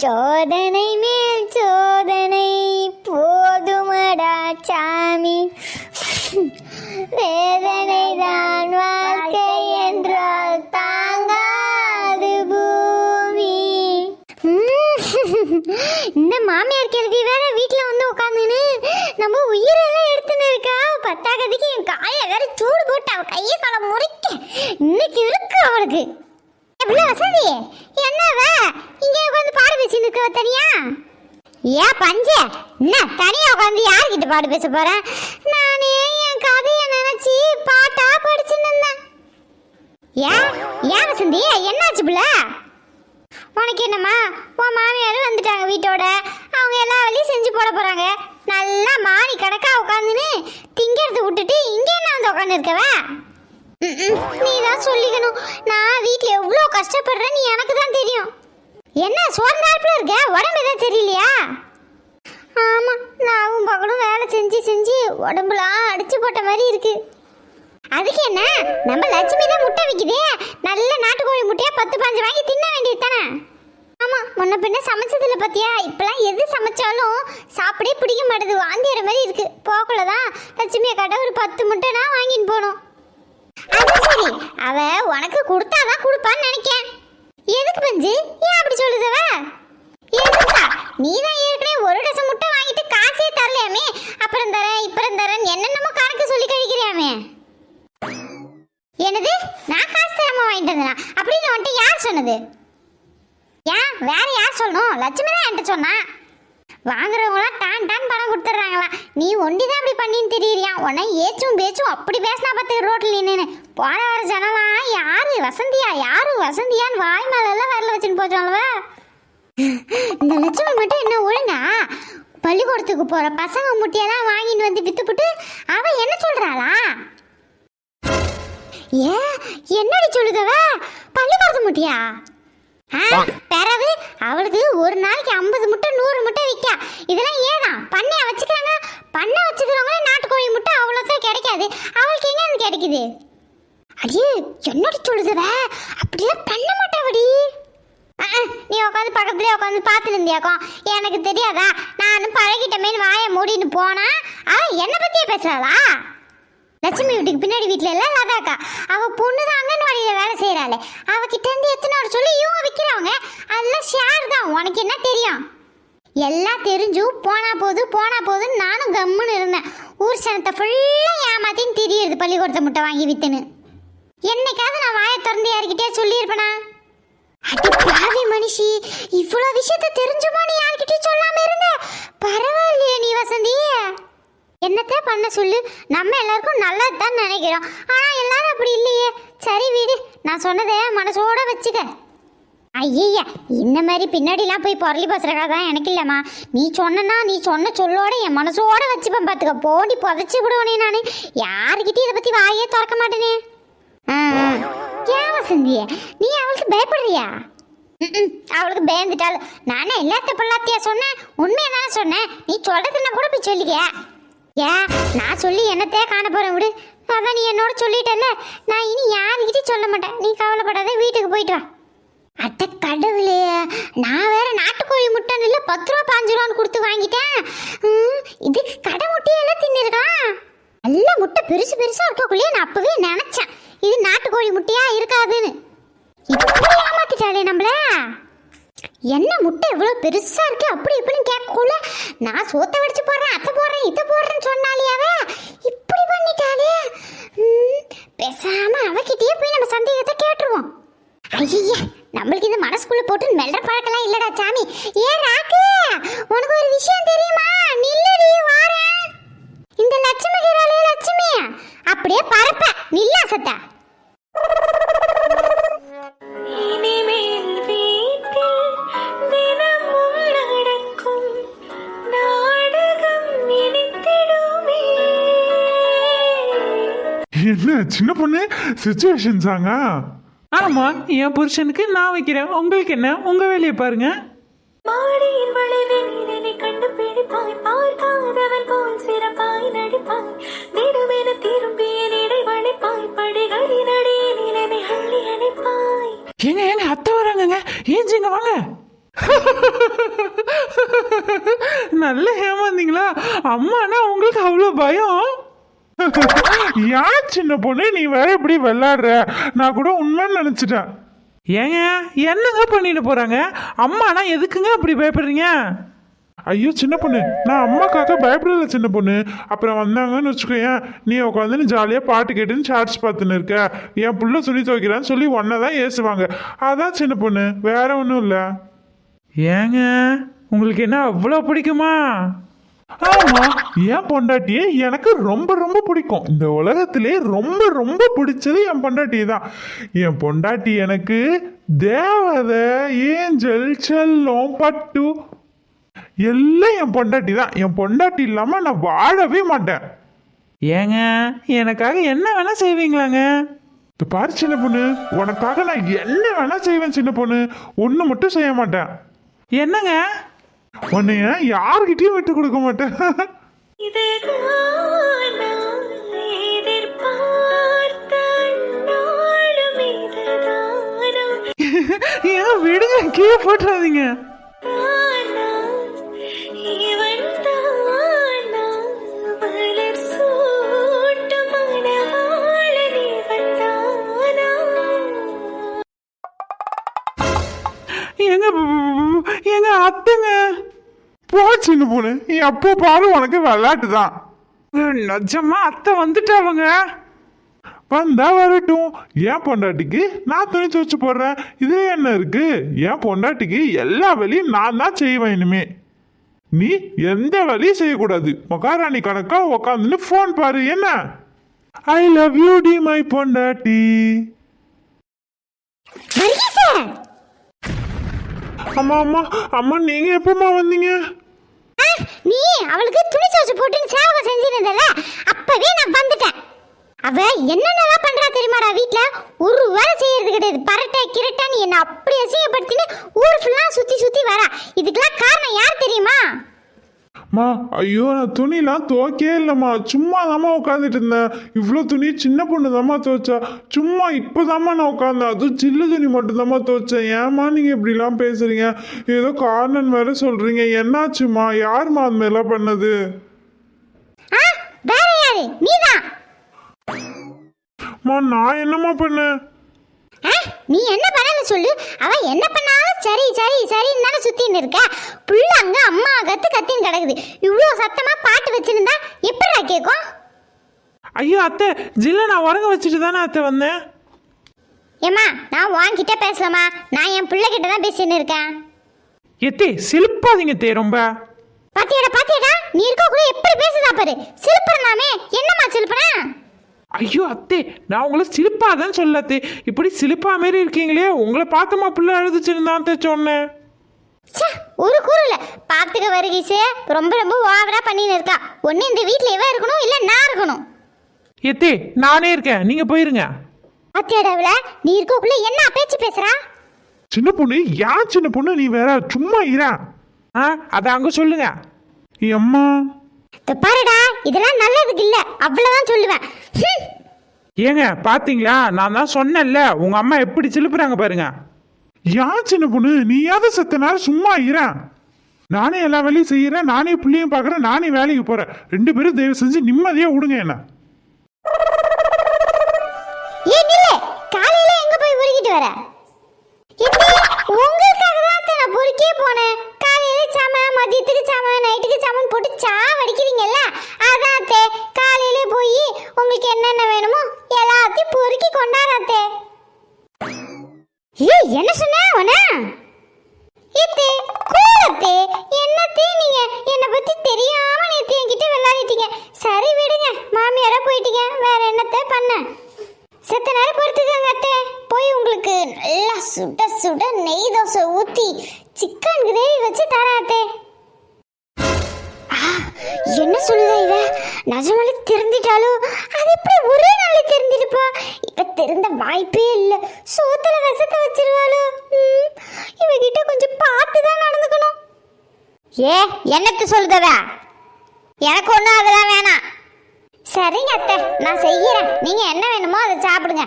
சோதனை மேல் சோதனை போதுமடா சாமி. வேதனை தான் வாழ்க்கை என்றால் தாங்காது பூமி. இந்த மாமியார் கேள்வி வேற வீட்டில் வந்து உட்காந்துன்னு நம்ம உயிரெல்லாம் எடுத்துன்னு இருக்கா? பத்தாக்கதுக்கு என் காயை வேற சூடு போட்டு அவ கையை காலை முறிக்க. இன்னைக்கு இருக்கு அவளுக்கு. எப்படி வசதி என்னவ? இங்க உட்காந்து பாடு பேசி இருக்க தனியா? ஏன் பஞ்ச. என்ன தனியா உட்காந்து யார்கிட்ட பாடு பேச போறேன் நானே என் கதையை நினைச்சி பாட்டா படிச்சுன்னு இருந்தேன். ஏன் ஏன் வசந்தி என்னாச்சு பிள்ள? உனக்கு என்னம்மா? உன் மாமியார் வந்துட்டாங்க வீட்டோட. அவங்க எல்லா வேலையும் செஞ்சு போட போறாங்க. நல்லா மாறி கணக்கா உட்காந்துன்னு திங்கிறது விட்டுட்டு இங்கே என்ன வந்து உட்காந்துருக்கவ நீ தான் சொல்லிக்கணும். நான் வீட்டில் எவ்வளோ கஷ்டப்படுறேன் நீ எனக்கு தான் தெரியும். என்ன சோர்ந்தாப்புல இருக்க? உடம்பு எதாவது தெரியலையா ஆமாம் நாவும் பகலும் வேலை செஞ்சு செஞ்சு உடம்புலாம் அடிச்சு போட்ட மாதிரி இருக்கு. அதுக்கு என்ன? நம்ம லட்சுமி தான் முட்டை விற்குது நல்ல நாட்டுக்கோழி முட்டையா பத்து பாஞ்சு வாங்கி தின்ன வேண்டியது தானே? ஆமா முன்ன பின்ன சமைச்சதுல பத்தியா? இப்பெல்லாம் எது சமைச்சாலும் சாப்பிடே பிடிக்க மாட்டேது. வாந்தியற மாதிரி இருக்கு. போக்குள்ள தான். லட்சுமி அக்காட்ட ஒரு பத்து முட்டைனா வாங்கின்னு போகணும் சரி அவ உனக்கு கொடுத்தாதான் கொடுப்பான்னு நினைக்கேன். எதுக்கு பஞ்சு? ஏன் அப்படி சொல்லுதவ? எதுக்கா நீ தான் ஏற்கனவே ஒரு டசம் முட்டை வாங்கிட்டு காசே தரலையாமே. அப்புறம் தரேன் இப்புறம் தரேன் என்னென்னமோ கணக்கு சொல்லி கழிக்கிறியாமே. என்னது? நான் காசு தரமா வாங்கிட்டு வந்தேனா? அப்படின்னு வந்துட்டு யார் சொன்னது? ஏன் வேற யார் சொல்லணும்? லட்சுமி தான் என்கிட்ட சொன்னா. வாங்குறவங்களாம் டான் டான் பணம் கொடுத்துட்றாங்களா? நீ ஒண்டி தான் அப்படி பண்ணின்னு தெரியறியா? உன்னை ஏச்சும் பேச்சும் அப்படி பேசினா பார்த்து ரோட்டில் நின்று போன வர ஜனமா யாரு? வசந்தியா? யாரு வசந்தியான்னு வாய் மேலெல்லாம் வரல வச்சுன்னு போச்சோம்லவ இந்த லட்சுமி மட்டும் என்ன ஒழுங்கா? பள்ளிக்கூடத்துக்கு போகிற பசங்க முட்டியெல்லாம் வாங்கிட்டு வந்து வித்துப்புட்டு அவன் என்ன சொல்கிறாளா ஏ என்னடி சொல்லுதவ? பள்ளிக்கூடத்து முட்டியா? ஆ, பிறவு அவளுக்கு ஒரு நாளைக்கு ஐம்பது முட்டை நூறு முட்டை விற்கா இதெல்லாம் ஏதான் பண்ணையா வச்சுக்கிறாங்க? பண்ணை வச்சுக்கிறவங்களே நாட்டுக்கோழி முட்டை அவ்வளோதான் கிடைக்காது. அவளுக்கு எங்க கிடைக்குது? அடியே என்னடி சொல்லுதுவ அப்படிலாம் பண்ண மாட்டாவடி. ஆ, நீ உட்காந்து பக்கத்துலேயே உட்காந்து பார்த்து இருந்தியாக்கும். எனக்கு தெரியாதா? நானும் பழகிட்டமேனு வாயை மூடின்னு போனா அவன் என்னை பற்றியே பேசுறாளா? லட்சுமி வீட்டுக்கு பின்னாடி வீட்டில் எல்லாம் லதாக்கா அவ பொண்ணு தான் அங்கன்வாடியில் வேலை செய்கிறாளே அவகிட்ட இருந்து எத்தனை வர சொல்லி இவங்க விற்கிறவங்க அதெல்லாம் ஷேர் தான். உனக்கு என்ன தெரியும்? எல்லாம் தெரிஞ்சும் போனா போது போனா போதுன்னு நானும் கம்முன்னு இருந்தேன். ஊர் சனத்தை ஃபுல்லாக ஏமாத்தின்னு தெரியுது பள்ளிக்கூடத்தை முட்டை வாங்கி வித்துன்னு. என்னைக்காவது நான் வாயை திறந்து யார்கிட்டயே சொல்லியிருப்பேனா? அடி பாவி மனுஷி இவ்வளோ விஷயத்த தெரிஞ்சுமா நீ யார்கிட்டயும் சொல்லாம இருந்த? பரவாயில்லையே நீ வசந்தி. என்னத்த பண்ண சொல்லு? நம்ம எல்லாருக்கும் நல்லது தான் நினைக்கிறோம். ஆனால் எல்லாரும் அப்படி இல்லையே. சரி வீடு. நான் சொன்னதை மனசோட வச்சுக்க. ஐயா இந்த மாதிரி பின்னாடிலாம் போய் பொருளி பேசுறக்கா தான் எனக்கு இல்லைம்மா. நீ சொன்னா நீ சொன்ன சொல்லோட என் மனசோட வச்சுப்பேன் பார்த்துக்க போண்டி புதைச்சி விடுவனே நான். யாருக்கிட்டையும் இதை பற்றி வாயே திறக்க மாட்டேனே. ஆ, ஏன் வசந்திய நீ அவளுக்கு பயப்படுறியா? அவளுக்கு பயந்துட்டாள். நானே எல்லாத்த பிள்ளாத்தியா சொன்னேன். உண்மையை தானே சொன்னேன். நீ சொல்றதுன்னா கூட போய் சொல்லிக்க. ஏன் நான் சொல்லி என்னத்தையே காண போகிறேன் விடு. அதான் நீ என்னோட சொல்லிட்டல்ல நான் இனி யாருக்கிட்டையும் சொல்ல மாட்டேன். நீ கவலைப்படாத வீட்டுக்கு போயிட்டு வா. அட்ட கடவுளே நான் வேற நாட்டுக்கோழி முட்டைன்னு இல்லை பத்து ரூபா பாஞ்சு ரூபான்னு கொடுத்து வாங்கிட்டேன். ம், இதுக்கு கடை முட்டையெல்லாம் தின்னிருக்கான் நல்ல முட்டை பெருசு பெருசாக இருக்கக்குள்ளேயே நான் அப்பவே நினச்சேன். இது நாட்டுக்கோழி முட்டையா இருக்காதுன்னு. இப்படி ஏமாத்திட்டாளே நம்மள? என்ன முட்டை இவ்வளோ பெருசா இருக்கு? அப்படி இப்படின்னு கேட்கக்குள்ள நான் சோத்தை வடிச்சு போடுறேன் அத்தை போடுறேன் இதை போடுறேன்னு சொன்னாலியாவே? இப்படி பண்ணிட்டாலே? ம், பேசாம அவகிட்டயே போய் நம்ம சந்தேகத்தை கேட்டுருவோம். ஐயா நம்மளுக்கு இந்த மனசுக்குள்ள போட்டு மெல்ற பழக்கெல்லாம் இல்லடா சாமி. ஏ ராக்கு உனக்கு ஒரு விஷயம் தெரியுமா? நில்லடி வாரேன். இந்த லட்சுமி கிராலே லட்சுமி? அப்படியே பரப்ப நில்லா சத்தா சுச்சுவேஷன் சாங்கா ஆமா என் புருஷனுக்கு நான் வைக்கிறேன். உங்களுக்கு என்ன? உங்க வேலையை பாருங்க. மாடியின் வளைவில் இதனை கண்டுபிடிப்பாய். பார்க்காதவன் போல் சிறப்பாய் நடிப்பாய். திடமென திரும்பிய இடை வளைப்பாய். படிகளின் அடியே நிலைமை அள்ளி அணைப்பாய். ஏங்க ஏங்க அத்தை வராங்கங்க. ஏஞ்சிங்க வாங்க. நல்ல ஏமாந்தீங்களா அம்மானா ஏன் சின்ன பொண்ணு? நீ வேற இப்படி விளையாடுற. நான் கூட உண்மைன்னு நினைச்சிட்டேன். ஏங்க என்னங்க பண்ணிட்டு போறாங்க? அம்மானா எதுக்குங்க அப்படி பயப்படுறீங்க? ஐயோ சின்ன பொண்ணு. நான் அம்மாக்காக பயப்படல சின்ன பொண்ணு. அப்புறம் வந்தாங்கன்னு வச்சுக்கோயேன். நீ உட்காந்து ஜாலியாக பாட்டு கேட்டுன்னு சார்ஜ் பார்த்துன்னு இருக்க. என் புள்ள சொல்லி துவைக்கிறான்னு சொல்லி ஒன்றை தான் ஏசுவாங்க. அதான் சின்ன பொண்ணு. வேற ஒன்றும் இல்லை. ஏங்க உங்களுக்கு என்ன அவ்வளோ பிடிக்குமா? ஆமா என் பொண்டாட்டியே எனக்கு ரொம்ப ரொம்ப பிடிக்கும். இந்த உலகத்திலே ரொம்ப ரொம்ப பிடிச்சது என் பொண்டாட்டி தான். என் பொண்டாட்டி எனக்கு தேவதை ஏஞ்சல் செல்லம் பட்டு எல்லாம் என் பொண்டாட்டி தான். என் பொண்டாட்டி இல்லாமல் நான் வாழவே மாட்டேன். ஏங்க எனக்காக என்ன வேணா செய்வீங்களாங்க? இந்த பாரு சின்ன பொண்ணு உனக்காக நான் என்ன வேணா செய்வேன் சின்ன பொண்ணு. ஒன்று மட்டும் செய்ய மாட்டேன். என்னங்க? உன்னைய யார்கிட்டயும் விட்டு கொடுக்க மாட்டேன்? ஏன் விடுங்க கீழே போட்டுறாதீங்க. சின்ன பொண்ணு. எப்போ பாரு உனக்கு விளையாட்டு தான். நிஜமா அத்தை வந்துட்டாவங்க வந்தா வரட்டும். ஏன் பொண்டாட்டிக்கு நான் துணி துவச்சு போடுறேன். இதே என்ன இருக்கு? என் பொண்டாட்டிக்கு எல்லா வேலையும் நான் தான் செய்வேன் இனிமே. நீ எந்த வேலையும் செய்யக்கூடாது. மகாராணி கணக்கா உக்காந்துன்னு ஃபோன் பாரு என்ன? ஐ லவ் யூ டி மை பொண்டாட்டி. அம்மா அம்மா அம்மா நீங்க எப்பமா வந்தீங்க? நீ அவளுக்கு துணி துவச்சு போட்டுன்னு சேவை செஞ்சிருந்தல அப்பவே நான் வந்துட்டேன். அவ என்னென்னலாம் பண்றா தெரியுமாடா வீட்ல? ஒரு வேலை செய்யறது கிடையாது. பரட்டை கிரட்டான்னு என்ன அப்படி அசிங்கப்படுத்தின்னு ஊர் ஃபுல்லா சுத்தி சுத்தி வரா. இதுக்கெல்லாம் காரணம் யார் தெரியுமா? அம்மா ஐயோ நான் துணிலாம் துவைக்கே இல்லைம்மா. சும்மா தாம்மா உட்காந்துட்டு இருந்தேன் இவ்வளோ துணி சின்ன பொண்ணு தாம்மா துவைச்சா. சும்மா இப்போதாம்மா நான் உட்காந்தேன் அதுவும் சில்லு துணி மட்டும்தாம்மா துவைச்சேன். ஏம்மா நீங்கள் இப்படிலாம் பேசுறீங்க? ஏதோ காரணம் வேற சொல்கிறீங்க என்னாச்சுமா யாரும்மா அந்த மாதிரிலாம் பண்ணது? அம்மா நான் என்னம்மா பண்ணேன்? நீ என்ன பண்ணல சொல்லு. அவ என்ன பண்ணாலும் சரி சரி சரின்னு தானே சுத்தின்னு இருக்க? புள்ள அங்க அம்மா கத்து கத்தின்னு கிடக்குது. இவ்வளோ சத்தமா பாட்டு வச்சிருந்தா எப்படிடா கேட்கும் ஐயோ அத்தை ஜில்ல நான் உறங்க வச்சுட்டு தானே அத்தை வந்தேன். ஏம்மா நான் உன்கிட்ட பேசலாமா? நான் என் பிள்ளை கிட்ட தான் பேசின்னு இருக்கேன். எத்தே சிலுப்பாதீங்க தே ரொம்ப. பாத்தியாடா பாத்தியாடா நீ இருக்க கூட எப்படி பேசுதா பாரு. சிலுப்புறனாமே என்னம்மா சிலுப்புறா? ஐயோ அத்தே நான் உங்களை சிலுப்பாதான் சொல்ல அத்தே. இப்படி சிலுப்பா மாரி இருக்கீங்களே உங்களை பார்த்தமா பிள்ளை அழுதுச்சிருந்தான் அத்தை சொன்னேன். ச்சே ஒரு கூறல பாத்துக்க வருகீசு ரொம்ப ரொம்ப ஓவரா பண்ணின்னு இருக்கா. ஒண்ணு இந்த வீட்ல இவ இருக்கணும் இல்ல நான் இருக்கணும்? எத்தே நானே இருக்கேன். நீங்க போயிருங்க. பாத்தியாடாவில நீ இருக்கக்குள்ள என்ன பேச்சு பேசுறா? சின்ன பொண்ணு ஏன் சின்ன பொண்ணு? நீ வேற சும்மா இரேன் ஆ அதை அங்க சொல்லுங்க. அம்மா. பாருடா இதெல்லாம் நல்லதுக்கு இல்ல. அவ்வளவுதான் சொல்லுவேன். ஏங்க பாத்தீங்களா? நான் தான் சொன்னேன்ல உங்க அம்மா எப்படி சிலுப்புறாங்க பாருங்க. ஏன் சின்ன பொண்ணு? நீயாவது செத்த நேரம் சும்மா இரேன் நானே எல்லா வேலையும் செய்யறேன் நானே பிள்ளையும் பார்க்கறேன் நானே வேலைக்கு போறேன். ரெண்டு பேரும் தயவு செஞ்சு நிம்மதியா விடுங்க என்ன. காலையில எங்க போய் உருகிட்டு வர? உங்களுக்காக தான் நான் பொறுக்கே போனேன். மதியத்துக்கு சாம நைட்டுக்கு சாமன் போட்டு சா வடிக்கிறீங்கல்ல அதான் காலையில போய் உங்களுக்கு என்னென்ன வேணுமோ எல்லாத்தையும் பொறுக்கி கொண்டாடாத்தே ஏய் என்ன சொன்ன உன இத்தே கூலத்தே என்னத்தே நீங்க? என்னை பத்தி தெரியாம நேத்து என்கிட்ட விளையாடிட்டீங்க. சரி விடுங்க. மாமியாரா போயிட்டீங்க. வேற என்னத்த பண்ண? செத்த நேரம் பொறுத்துக்கங்க அத்தை. போய் உங்களுக்கு நல்லா சுட சுட நெய் தோசை ஊற்றி சிக்கன் கிரேவி வச்சு தரேன் அத்தை. ஆ, என்ன சொல்லுதா இவ? நிஜமாலே திருந்திட்டாலும் அது எப்படி ஒரே நாள்ல திருந்திருப்பா இவ திருந்த வாய்ப்பே இல்லை. சோத்துல விஷத்தை வச்சிருவாளோ? ம், இவகிட்ட கொஞ்சம் பார்த்து தான் நடந்துக்கணும். ஏ என்னத்து சொல்லுதவ? எனக்கு ஒன்றும் அதெல்லாம் வேணாம். சரிங்க அத்தை நான் செய்யறேன் நீங்க என்ன வேணுமோ அதை சாப்பிடுங்க.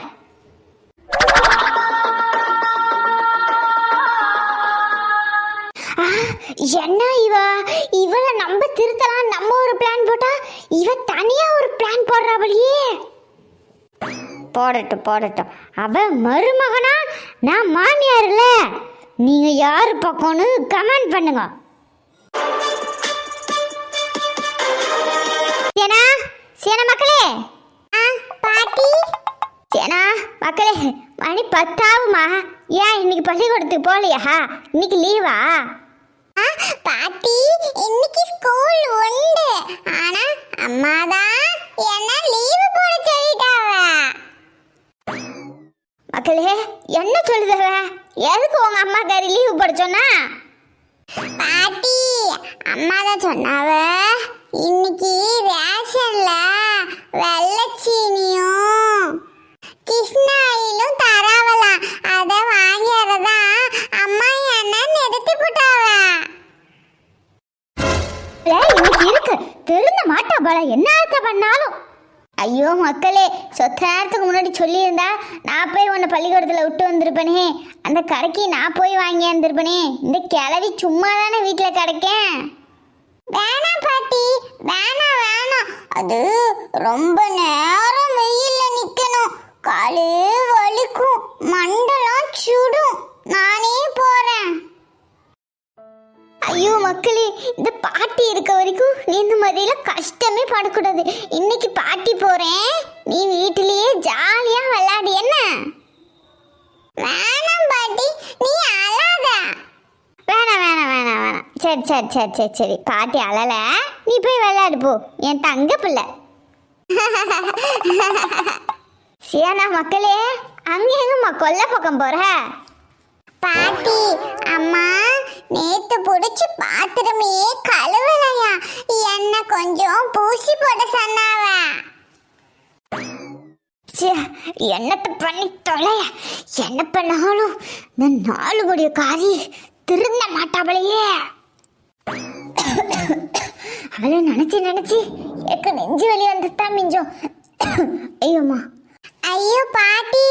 ஆ, என்ன இவ? இவளை நம்ம திருத்தலாம் நம்ம ஒரு பிளான் போட்டா இவ தனியா ஒரு பிளான் போடுறாவளியே போடட்டும் போடட்டும். அவ மருமகனா? நான் மாமியார்ல நீங்க யாரு பக்கம்னு கமெண்ட் பண்ணுங்க. ஏன்னா சேனா மக்களே. ஆ பாட்டி. சேனா மக்களே மணி பத்தாவுமா. ஏன் இன்னைக்கு பள்ளிக்கூடத்துக்கு போகலையா? இன்னைக்கு லீவா? பாட்டி இன்னைக்கு ஸ்கூல் உண்டு. ஆனா அம்மா தான் என்ன லீவு போட சொல்லிட்டாவ. மக்களே என்ன சொல்லுதவ? எதுக்கு உங்க அம்மா காரி லீவு போட சொன்னா? பாட்டி அம்மா தான் சொன்னாவ? இன்னைக்கு ரேஷன்ல வெள்ளச்சீனியும் கிருஷ்ணாயிலும் தராவலாம். அதை வாங்கிறதா அம்மா என்ன நிறுத்தி போட்டாவ? இன்னைக்கு இருக்கு. திருந்த மாட்டா போல என்ன அர்த்த பண்ணாலும். ஐயோ மக்களே சொத்த நேரத்துக்கு முன்னாடி சொல்லியிருந்தா நான் போய் உன்னை பள்ளிக்கூடத்தில் விட்டு வந்திருப்பேனே. அந்த கடைக்கு நான் போய் வாங்கி வந்திருப்பேனே. இந்த கிளவி சும்மா தானே வீட்டில் கிடைக்கேன். வேணாம் பாட்டி வேணாம் வேணாம் அது ரொம்ப நேரம் வெயிலில் நிற்கணும் காலு வலிக்கும் மண்டலம் சுடும். நானே போகிறேன் ஐயோ மக்களே இந்த பாட்டி இருக்க வரைக்கும் நீ இந்த மாதிரில கஷ்டமே படக்கூடாது. இன்னைக்கு பாட்டி போறேன். நீ வீட்டிலேயே ஜாலியா விளையாடு என்ன? வேணாம் பாட்டி நீ அழாத. வேணாம் வேணாம் வேணாம் வேணாம். சரி சரி சரி சரி சரி. பாட்டி அழல. நீ போய் விளையாடு போ. என் தங்க பிள்ளை. சியானா மக்களே அங்கே எங்கம்மா கொல்ல பக்கம் போற? பாட்டி அம்மா நேத்து புடிச்சு பாத்திரமே கழுவலையா? என்ன கொஞ்சம் பூசி போட சொன்னாவ. என்னத்த பண்ணி தொலைய? என்ன பண்ணாலும் நான் நாலு கொடிய காரி திருந்த மாட்டாவளையே. அவளை நினைச்சு நினைச்சு எனக்கு நெஞ்சு வலி வந்துட்டான் மிஞ்சம் ஐயோம்மா. ஐயோ பாட்டி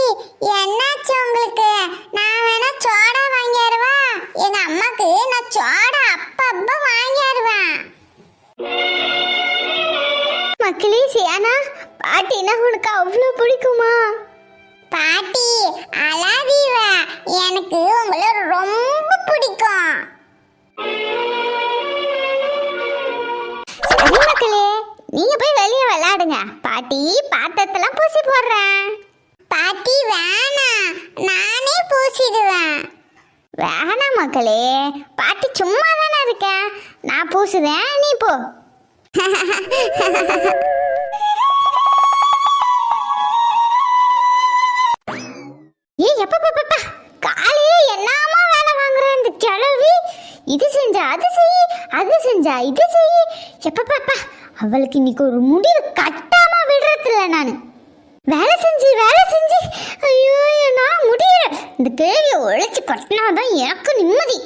என்னாச்சு உங்களுக்கு? நான் பார்த்து நான் சோடா அப்பப்ப வாங்கிடுவேன் மக்களே சியானா பாட்டினா உனக்கு அவ்வளோ பிடிக்குமா? பாட்டி அழாதீவ எனக்கு உங்களை ரொம்ப பிடிக்கும். சரி மக்களே நீங்க போய் வெளியே விளையாடுங்க. பாட்டி பாத்திரத்தெல்லாம் பூசி போடுறேன். பாட்டி வேணாம். நானே பூசிடுவேன். வேணாம் மக்களே பாட்டி சும்மா தானே இருக்கேன் நான் பூசுதேன் நீ போ. ஏய் எப்ப பாப்பா காலையில என்னமா வேலை வாங்குற இந்த கிழவி? இது செஞ்சா அது செய் அது செஞ்சா இது செய். எப்ப பாப்பா அவளுக்கு இன்னைக்கு ஒரு முடி கட்டாம விடுறதில்ல நான் வேலை செஞ்சு வேலை செஞ்சு ஐயோ நான் முடியல இந்த கேள்வியை உழைச்சு கட்டினாதான் எனக்கு நிம்மதி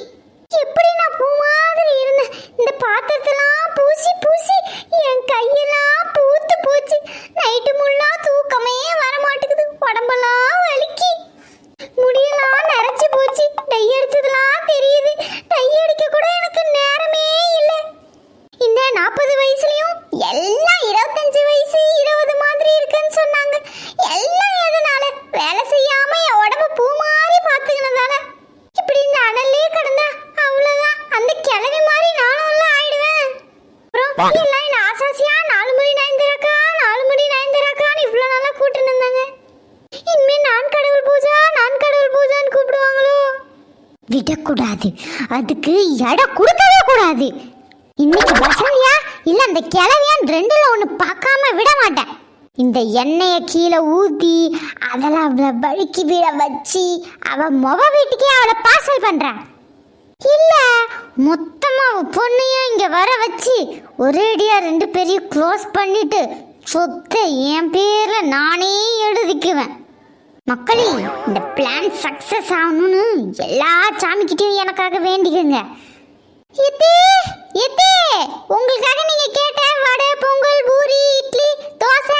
எப்படி நான் பூ மாதிரி இருந்தேன் இந்த பாத்திரத்தெல்லாம் பூசி பூசி என் கையெல்லாம் பூத்து போச்சு நைட்டு முள்ளா தூக்கமே வர மாட்டேங்குது உடம்பெல்லாம் வலிக்கி முடியெல்லாம் நரைச்சு போச்சு டை அடிச்சதெல்லாம் தெரியுது டை அடிக்க கூட எனக்கு நேரமே இல்லை இந்த நாற்பது வயசுலயும் எல்லாம் இருபத்தஞ்சு வயசு இருபது மாதிரி இருக்குன்னு சொன்னாங்க எல்லாம் எதனால வேலை செய்யாம என் உடம்ப பூ மாதிரி பாத்துக்கினதால இப்படி இந்த அனல்லே கிடந்தா அவ்வளவுதான் அந்த கிழவி மாதிரி நானும் எல்லாம் ஆயிடுவேன் அப்புறம் எல்லாம் என்ன ஆசாசியா நாலு மணி நயன்தராக்கா நாலு மணி நயன்தராக்கான்னு இவ்வளவு நாளா கூட்டிட்டு இருந்தாங்க இனிமே நான் கடவுள் பூஜா நான் கடவுள் பூஜான்னு கூப்பிடுவாங்களோ விடக்கூடாது அதுக்கு இடம் கொடுக்கவே கூடாது இன்னைக்கு வசந்தியா இல்ல அந்த கிழவியான் ரெண்டுல ஒண்ணு பார்க்காம விட மாட்டேன் இந்த எண்ணெயை கீழே ஊற்றி அதெல்லாம் அவளை வழுக்கி விட வச்சு அவள் முக வீட்டுக்கே அவளை பார்சல் பண்ணுறான் இல்லை மொத்தமாக பொண்ணையும் இங்கே வர வச்சு ஒரேடியாக ரெண்டு பேரையும் க்ளோஸ் பண்ணிட்டு சொத்தை என் பேரில் நானே எழுதிக்குவேன். மக்களே இந்த பிளான் சக்சஸ் ஆகணும்னு எல்லா சாமிக்கிட்டையும் எனக்காக வேண்டிக்கங்க. எத்தே எத்தே உங்களுக்காக நீங்க கேட்ட வடை பொங்கல் பூரி இட்லி தோசை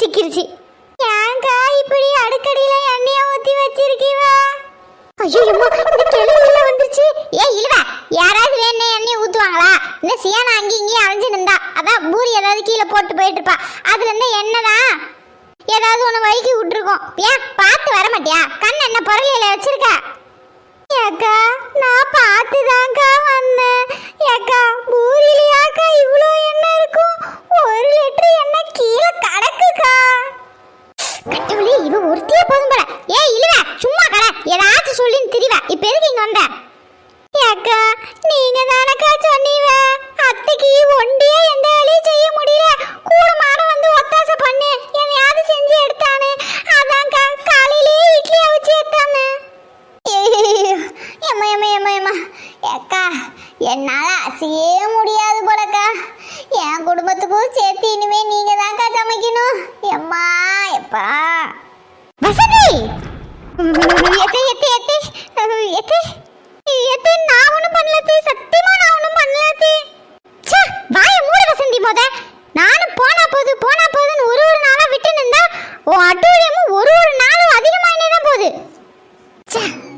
சிக்கிருச்சு. ஏங்கா இப்படி அடுக்கடியில எண்ணெய ஊத்தி வச்சிருக்கீவ? ஐயோ அம்மா இந்த கிளவில வந்துருச்சு. ஏ இழுவ. யாராவது வேணே எண்ணெய் ஊத்துவாங்களா? இந்த சியானா அங்கே இங்கேயும் அலைஞ்சு நின்றா அதான் பூரி ஏதாவது கீழே போட்டு போயிட்டு இருப்பா. কাজ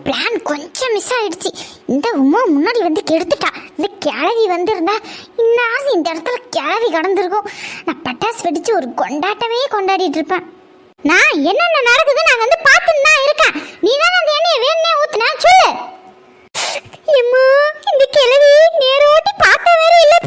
பிளான் கொஞ்சம் மிஸ் ஆயிடுச்சு. இந்த உமா முன்னாடி வந்து கெடுத்துட்டா. இந்த கிழவி வந்திருந்தா இன்னாவது இந்த இடத்துல கிழவி கடந்திருக்கும். நான் பட்டாசு வெடிச்சு ஒரு கொண்டாட்டமே கொண்டாடிட்டு இருப்பேன். நான் என்னென்ன நடக்குது நான் வந்து பார்த்துன்னு தான் இருக்கேன். நீ தான் அந்த எண்ணெயை வேணே ஊத்துனா? சொல்லு. எம்மா இந்த கிழவி நேரோட்டி பார்த்த வேற இல்லை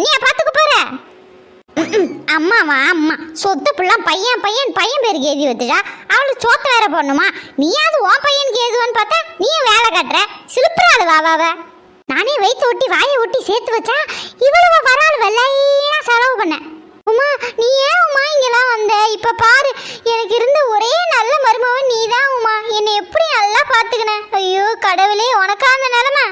நீ பார்த்துக்க போற? அம்மாவா அம்மா சொத்து பிள்ளை பையன் பையன் பையன் பேருக்கு எழுதி வச்சுட்டா. அவளுக்கு சோத்த வேற பண்ணுமா நீயாவது உன் பையனுக்கு எதுவான்னு பார்த்தா நீயும் வேலை கட்டுற. சிலுப்புறாது வா வா நானே வயிற்று ஒட்டி வாயை ஒட்டி சேர்த்து வச்சா இவ்வளவு வராள் வெள்ளையா செலவு பண்ணேன் உமா நீ ஏன் உமா இங்கெல்லாம் வந்த? இப்போ பாரு எனக்கு இருந்த ஒரே நல்ல மருமவன் நீ தான் உமா. என்னை எப்படி நல்லா பார்த்துக்கின? ஐயோ கடவுளே உனக்கா அந்த நிலமை.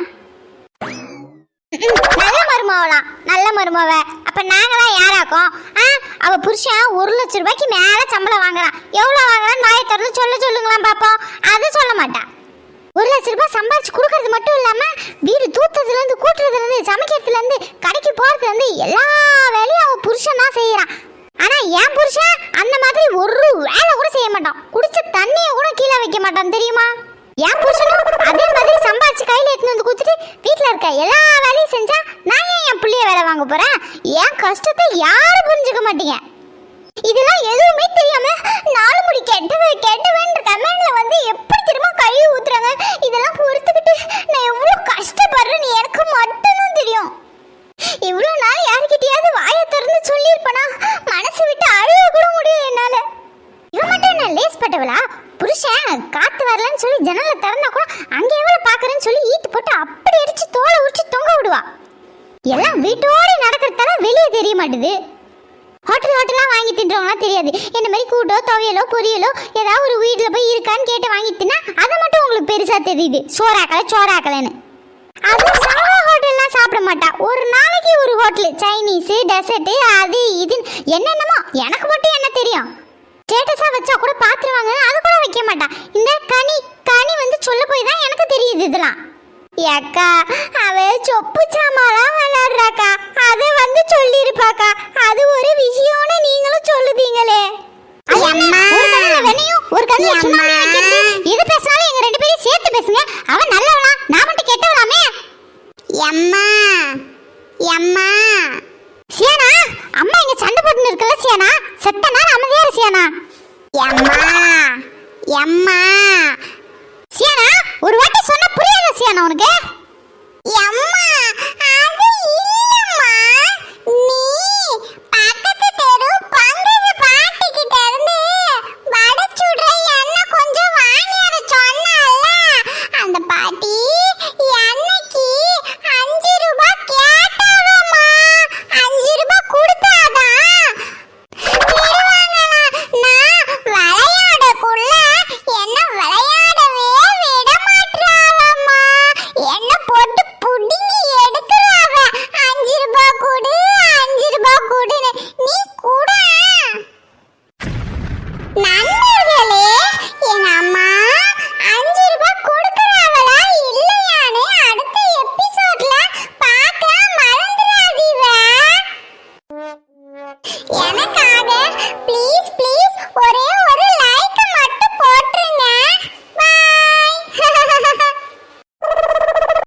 நல்ல மருமவளாம் நல்ல மருமவ. அப்ப நாங்களாம் யாராக்கோ? ஆ அவ புருஷன் ஒரு லட்சம் ரூபாய்க்கு மேல சம்பளம் வாங்குறான் எவ்வளவு வாங்குறான் நாயை திறந்து சொல்ல சொல்லுங்களாம் பாப்போம். அது சொல்ல மாட்டான் ஒரு லட்ச ரூபாய் சம்பாதிச்சு கொடுக்கறது மட்டும் இல்லாம வரலன்னு சொல்லி ஜன்னலை திறந்தா கூட அங்கே எவ்வளோ பார்க்குறேன்னு சொல்லி ஈட்டு போட்டு அப்படி அடிச்சு தோலை உரிச்சு தொங்க விடுவா. எல்லாம் வீட்டோடு நடக்கிறதால வெளியே தெரிய மாட்டுது. ஹோட்டல் ஹோட்டலாக வாங்கி தின்றவங்களாம் தெரியாது. என்ன மாதிரி கூட்டோ துவையலோ பொரியலோ ஏதாவது ஒரு வீட்டில் போய் இருக்கான்னு கேட்டு வாங்கி தின்னா அதை மட்டும் உங்களுக்கு பெருசாக தெரியுது. சோறாக்கலை சோறாக்கலைன்னு. அதுவும் ஹோட்டல்லாம் சாப்பிட மாட்டா. ஒரு நாளைக்கு ஒரு ஹோட்டலு சைனீஸு டெசர்ட்டு அது இதுன்னு என்னென்னமோ. எனக்கு மட்டும் என்ன தெரியும்? ஸ்டேட்டஸாக வச்சா கூட பார்த்துருவாங்க அது கூட வைக்க மாட்டான் இந்த கனி கனி வந்து சொல்ல போய் தான் எனக்கு தெரியுது இதெல்லாம். ஏக்கா அவ சொப்பு சாமாலாம் விளாடுறாக்கா அதை வந்து சொல்லியிருப்பாக்கா. அது ஒரு விஷயம்னு நீங்களும் சொல்லுதீங்களே. ஒரு கண்ணில் வெண்ணையும் ஒரு கண்ணில் எது பேசினாலும் எங்க ரெண்டு பேரும் சேர்த்து பேசுங்க.